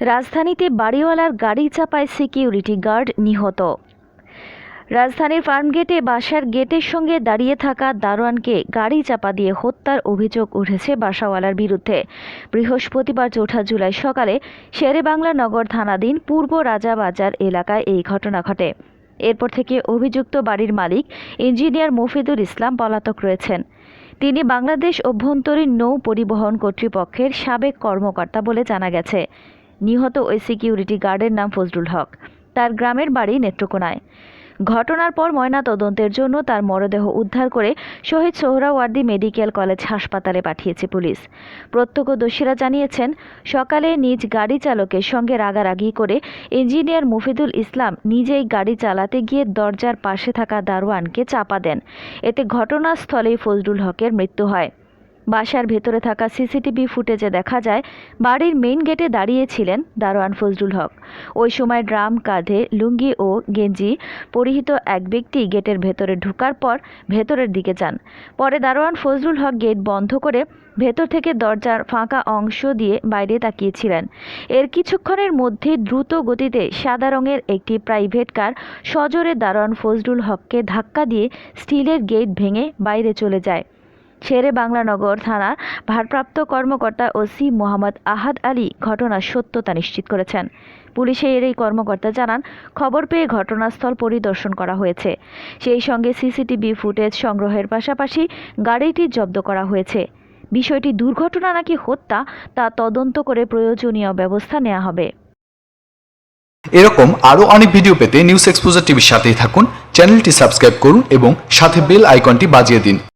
রাজধানীতে বাড়িওয়ালার গাড়ি চাপায় সিকিউরিটি গার্ড নিহত। রাজধানীর ফার্মগেটে বাসার গেটের সঙ্গে দাঁড়িয়ে থাকা দারোয়ানকে গাড়ি চাপা দিয়ে হত্যার অভিযোগ উঠেছে বাসাওয়ালার বিরুদ্ধে। বৃহস্পতিবার চৌঠা জুলাই সকালে শেরেবাংলা নগর থানাধীন পূর্ব রাজাবাজার এলাকায় এই ঘটনা ঘটে। এরপর থেকে অভিযুক্ত বাড়ির মালিক ইঞ্জিনিয়ার মফিদুল ইসলাম পলাতক রয়েছেন। তিনি বাংলাদেশ অভ্যন্তরীণ নৌ পরিবহন কর্তৃপক্ষের সাবেক কর্মকর্তা বলে জানা গেছে। নিহত ওই সিকিউরিটি গার্ডের নাম ফজলুল হক। তার গ্রামের বাড়ি নেত্রকোনায়। ঘটনার পর ময়না তদন্তের জন্য তার মরদেহ উদ্ধার করে শহীদ সোহরাওয়ার্দী মেডিকেল কলেজ হাসপাতালে পাঠিয়েছে পুলিশ। প্রত্যক্ষদর্শীরা জানিয়েছেন, সকালে নিজ গাড়ি চালকের সঙ্গে রাগারাগি করে ইঞ্জিনিয়ার মুফিদুল ইসলাম নিজেই গাড়ি চালাতে গিয়ে দরজার পাশে থাকা দারোয়ানকে চাপা দেন। এতে ঘটনাস্থলেই ফজলুল হকের মৃত্যু হয়। বাসার ভেতরে থাকা সিসিটিভি ফুটেজে দেখা যায়, বাড়ির মেইন গেটে দাঁড়িয়েছিলেন দারোয়ান ফজলুল হক। ওই সময় ড্রাম, কাঁধে লুঙ্গি ও গেঞ্জি পরিহিত এক ব্যক্তি গেটের ভেতরে ঢোকার পর ভেতরের দিকে যান। পরে দারোয়ান ফজলুল হক গেট বন্ধ করে ভেতর থেকে দরজার ফাঁকা অংশ দিয়ে বাইরে তাকিয়েছিলেন। এর কিছুক্ষণের মধ্যে দ্রুত গতিতে সাদা রঙের একটি প্রাইভেট কার সজোরে দারোয়ান ফজলুল হককে ধাক্কা দিয়ে স্টিলের গেট ভেঙে বাইরে চলে যায়। শেরে বাংলানগর থানার ভারপ্রাপ্ত কর্মকর্তা ওসি মোহাম্মদ আহাদ আলী ঘটনার সত্যতা নিশ্চিত করেছেন। পুলিশের এই কর্মকর্তা জানান, খবর পেয়ে ঘটনাস্থল পরিদর্শন করা হয়েছে। সেই সঙ্গে সিসিটিভি ফুটেজ সংগ্রহের পাশাপাশি গাড়িটি জব্দ করা হয়েছে। বিষয়টি দুর্ঘটনা নাকি হত্যা, তা তদন্ত করে প্রয়োজনীয় ব্যবস্থা নেওয়া হবে। এরকম আরও অনেক ভিডিও পেতে নিউজ এক্সপোজার টিভির সাথেই থাকুন, চ্যানেলটি সাবস্ক্রাইব করুন এবং সাথে বেল আইকনটি বাজিয়ে দিন।